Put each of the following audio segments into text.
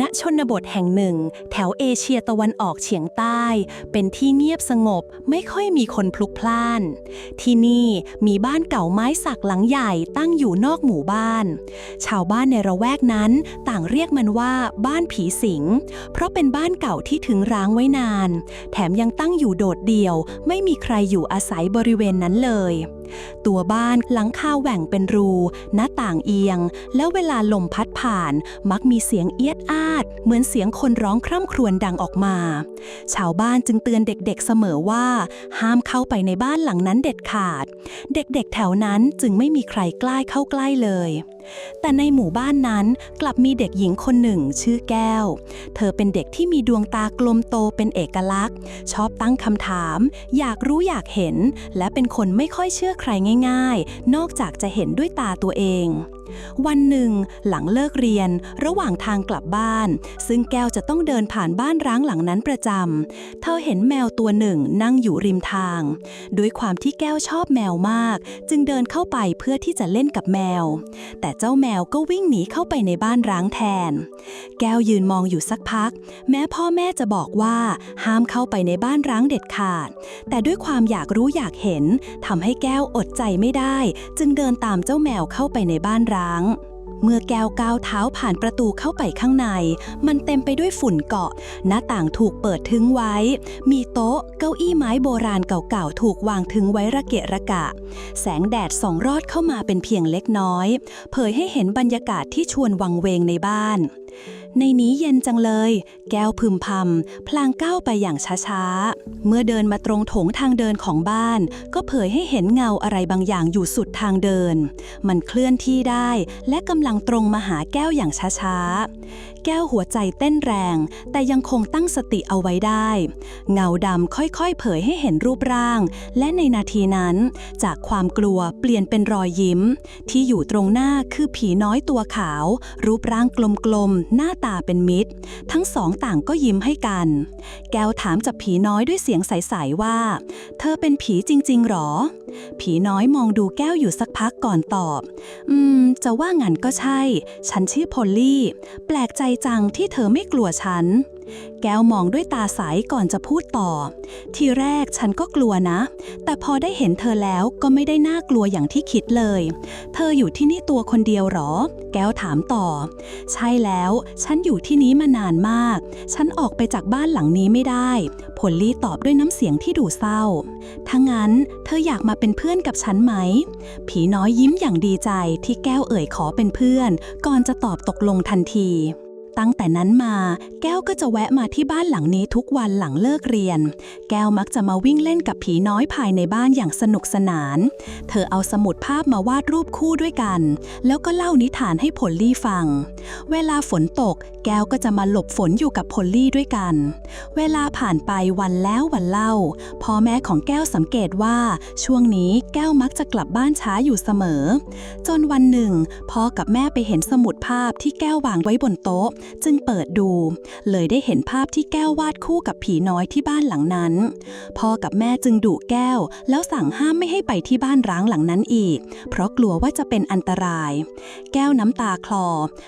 ณชนบทแห่งหนึ่ง แถวเอเชียตะวันออกเฉียงใต้ เป็นที่เงียบสงบไม่ค่อยมีคนพลุกพล่าน ที่นี่มีบ้านเก่าไม้สักหลังใหญ่ตั้งอยู่นอกหมู่บ้าน ชาวบ้านในระแวกนั้นต่างเรียกมันว่าบ้านผีสิง เพราะเป็นบ้านเก่าที่ถึงร้างไว้นาน แถมยังตั้งอยู่โดดเดี่ยว ไม่มีใครอยู่อาศัยบริเวณนั้นเลย ตัวบ้านหลังคาแหว่งเป็นรู หน้าต่างเอียง แล้วเวลาลมพัดผ่าน มักมีเสียงเอียดอาด เหมือนเสียงคนร้องคร่ำครวญดังออกมา ชาวบ้านจึงเตือนเด็กๆเสมอว่า ห้ามเข้าไปในบ้านหลังนั้นเด็ดขาด เด็กๆแถวนั้นจึงไม่มีใครกล้าเข้าใกล้เลย แต่ในหมู่บ้านนั้นกลับมีเด็กหญิงคนหนึ่งชื่อแก้ว เธอเป็นเด็กที่มีดวงตากลมโตเป็นเอกลักษณ์ ชอบตั้งคำถาม อยากรู้อยากเห็น และเป็นคนไม่ค่อยเชื่อใครง่าย ๆ นอกจากจะเห็นด้วยตาตัวเอง วันหนึ่ง หลังเลิกเรียน ระหว่างทางกลับบ้าน ซึ่งแก้วจะต้องเดินผ่านบ้านร้างหลังนั้นประจำเธอเห็นแมวตัวหนึ่งนั่งอยู่ริมทาง ด้วยความที่แก้วชอบแมวมาก จึงเดินเข้าไปเพื่อที่จะเล่นกับแมว แต่เจ้าแมวก็วิ่งหนีเข้าไปในบ้านร้างแทน แก้วยืนมองอยู่สักพัก แม้พ่อแม่จะบอกว่าห้ามเข้าไปในบ้านร้างเด็ดขาด แต่ด้วยความอยากรู้อยากเห็นทำให้แก้วอดใจไม่ได้ จึงเดินตามเจ้าแมวเข้าไปในบ้านร้างเมื่อแก้วก้าวเท้าผ่านประตูเข้าไปข้างใน มันเต็มไปด้วยฝุ่นเกาะ หน้าต่างถูกเปิดทิ้งไว้ มีโต๊ะ เก้าอี้ไม้โบราณเก่าๆ ถูกวางทิ้งไว้ระเกะระกะ แสงแดดส่องรอดเข้ามาเป็นเพียงเล็กน้อย เผยให้เห็นบรรยากาศที่ชวนวังเวงในบ้าน ในนี้เย็นจังเลย แก้วพึมพำพลางก้าวไปอย่างช้าๆ เมื่อเดินมาตรงโถงทางเดินของบ้าน ก็เผยให้เห็นเงาอะไรบางอย่างอยู่สุดทางเดิน มันเคลื่อนที่ได้และกำลังตรงมาหาแก้วอย่างช้าๆ แก้วหัวใจเต้นแรง แต่ยังคงตั้งสติเอาไว้ได้ เงาดำค่อยๆ เผยให้เห็นรูปร่าง และในนาทีนั้น จากความกลัวเปลี่ยนเป็นรอยยิ้ม ที่อยู่ตรงหน้าคือผีน้อยตัวขาว รูปร่างกลมๆหน้าตาเป็นมิตร ทั้งสองต่างก็ยิ้มให้กัน แก้วถามจับผีน้อยด้วยเสียงใสๆว่า เธอเป็นผีจริง ๆ หรอ ผีน้อยมองดูแก้วอยู่สักพักก่อนตอบ อืม จะว่างั้นก็ใช่ ฉันชื่อพอลลี่ แปลกใจจังที่เธอไม่กลัวฉัน แก้วมองด้วยตาใสก่อนจะพูดต่อ ทีแรกฉันก็กลัวนะ แต่พอได้เห็นเธอแล้วก็ไม่ได้น่ากลัวอย่างที่คิดเลย เธออยู่ที่นี่ตัวคนเดียวหรอ แก้วถามต่อ ใช่แล้ว ฉันอยู่ที่นี้มานานมาก ฉันออกไปจากบ้านหลังนี้ไม่ได้พลลี่ตอบด้วยน้ำเสียงที่ดูเศร้าถ้างั้นเธออยากมาเป็นเพื่อนกับฉันไหม ผีน้อยยิ้มอย่างดีใจที่แก้วเอ่ยขอเป็นเพื่อน ก่อนจะตอบตกลงทันที ตั้งแต่นั้นมา แก้วก็จะแวะมาที่บ้านหลังนี้ทุกวันหลังเลิกเรียน แก้วมักจะมาวิ่งเล่นกับผีน้อยภายในบ้านอย่างสนุกสนาน เธอเอาสมุดภาพมาวาดรูปคู่ด้วยกัน แล้วก็เล่านิทานให้พลลี่ฟัง เวลาฝนตก แก้วก็จะมาหลบฝนอยู่กับพลลี่ด้วยกัน เวลาผ่านไปวันแล้ววันเล่าพ่อแม่ของแก้วสังเกตว่า ช่วงนี้แก้วมักจะกลับบ้านช้าอยู่เสมอ จนวันหนึ่งพ่อกับแม่ไปเห็นสมุดภาพที่แก้ววางไว้บนโต๊ะจึงเปิดดู เลยได้เห็นภาพที่แก้ววาดคู่กับผีน้อยที่บ้านหลังนั้น พ่อกับแม่จึงดุแก้ว แล้วสั่งห้ามไม่ให้ไปที่บ้านร้างหลังนั้นอีก เพราะกลัวว่าจะเป็นอันตราย แก้วน้ำตาคลอ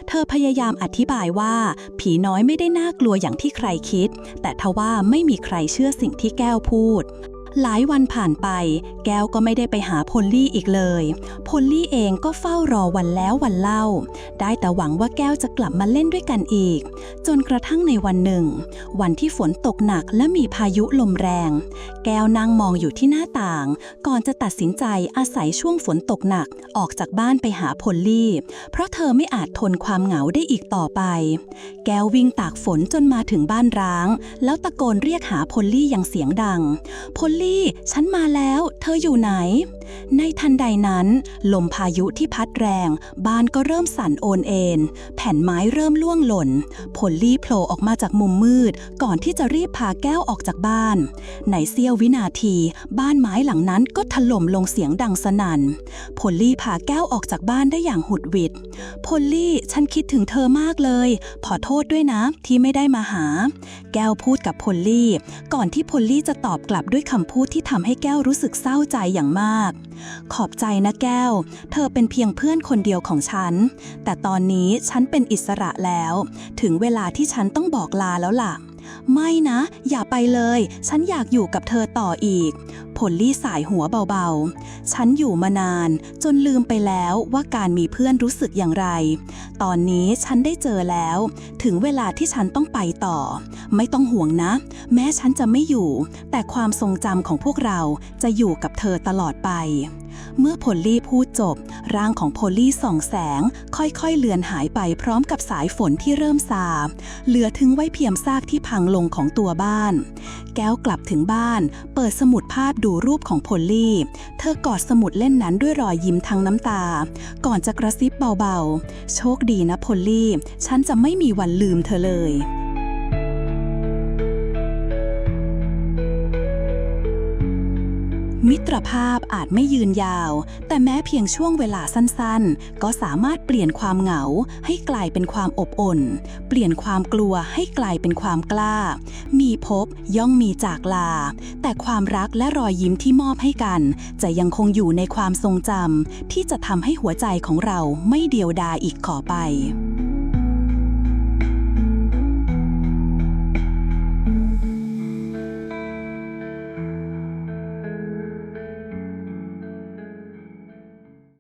เธอพยายามอธิบายว่า ผีน้อยไม่ได้น่ากลัวอย่างที่ใครคิด แต่ทว่าไม่มีใครเชื่อสิ่งที่แก้วพูด หลายวันผ่านไป แก้วก็ไม่ได้ไปหาพลลี่อีกเลย พลลี่เองก็เฝ้ารอวันแล้ววันเล่า ได้แต่หวังว่าแก้วจะกลับมาเล่นด้วยกันอีก จนกระทั่งในวันหนึ่ง วันที่ฝนตกหนักและมีพายุลมแรง แก้วนั่งมองอยู่ที่หน้าต่าง ก่อนจะตัดสินใจอาศัยช่วงฝนตกหนักออกจากบ้านไปหาพลลี่ เพราะเธอไม่อาจทนความเหงาได้อีกต่อไป แก้ววิ่งตากฝนจนมาถึงบ้านร้าง แล้วตะโกนเรียกหาพลลี่อย่างเสียงดังพลลี่ ฉันมาแล้ว เธออยู่ไหน ในทันใดนั้น ลมพายุที่พัดแรง บ้านก็เริ่มสั่นโอนเอ็น แผ่นไม้เริ่มล่วงหล่นพลลี่โผล่ออกมาจากมุมมืด ก่อนที่จะรีบพาแก้วออกจากบ้าน ในเสี้ยววินาที บ้านไม้หลังนั้นก็ถล่มลงเสียงดังสนั่นพลลี่พาแก้วออกจากบ้านได้อย่างหุดหวิดพลลี่ ฉันคิดถึงเธอมากเลย ขอโทษด้วยนะที่ไม่ได้มาหา แก้วพูดกับพลลี่ ก่อนที่พลลี่จะตอบกลับด้วยคำพูดที่ทำให้แก้วรู้สึกเศร้าใจอย่างมาก ขอบใจนะแก้ว เธอเป็นเพียงเพื่อนคนเดียวของฉัน แต่ตอนนี้ฉันเป็นอิสระแล้ว ถึงเวลาที่ฉันต้องบอกลาแล้วล่ะ ไม่นะ อย่าไปเลย ฉันอยากอยู่กับเธอต่ออีก ผลลี่สายหัวเบาๆ ฉันอยู่มานาน จนลืมไปแล้วว่าการมีเพื่อนรู้สึกอย่างไร ตอนนี้ฉันได้เจอแล้ว ถึงเวลาที่ฉันต้องไปต่อ ไม่ต้องห่วงนะ แม้ฉันจะไม่อยู่ แต่ความทรงจำของพวกเราจะอยู่กับเธอตลอดไป เมื่อพลลี่พูดจบ ร่างของพลลี่ส่องแสง ค่อยๆเลือนหายไปพร้อมกับสายฝนที่เริ่มซา เหลือถึงไว้เพียงซากที่พังลงของตัวบ้าน แก้วกลับถึงบ้าน เปิดสมุดภาพดูรูปของพลลี่ เธอกอดสมุดเล่นนั้นด้วยรอยยิ้มทั้งน้ำตา ก่อนจะกระซิบเบาๆ โชคดีนะพลลี่ ฉันจะไม่มีวันลืมเธอเลย มิตรภาพอาจไม่ยืนยาว แต่แม้เพียงช่วงเวลาสั้นๆ ก็สามารถเปลี่ยนความเหงาให้กลายเป็นความอบอุ่น เปลี่ยนความกลัวให้กลายเป็นความกล้า มีพบย่อมมีจากลา แต่ความรักและรอยยิ้มที่มอบให้กัน จะยังคงอยู่ในความทรงจำที่จะทำให้หัวใจของเราไม่เดียวดายอีกขอไป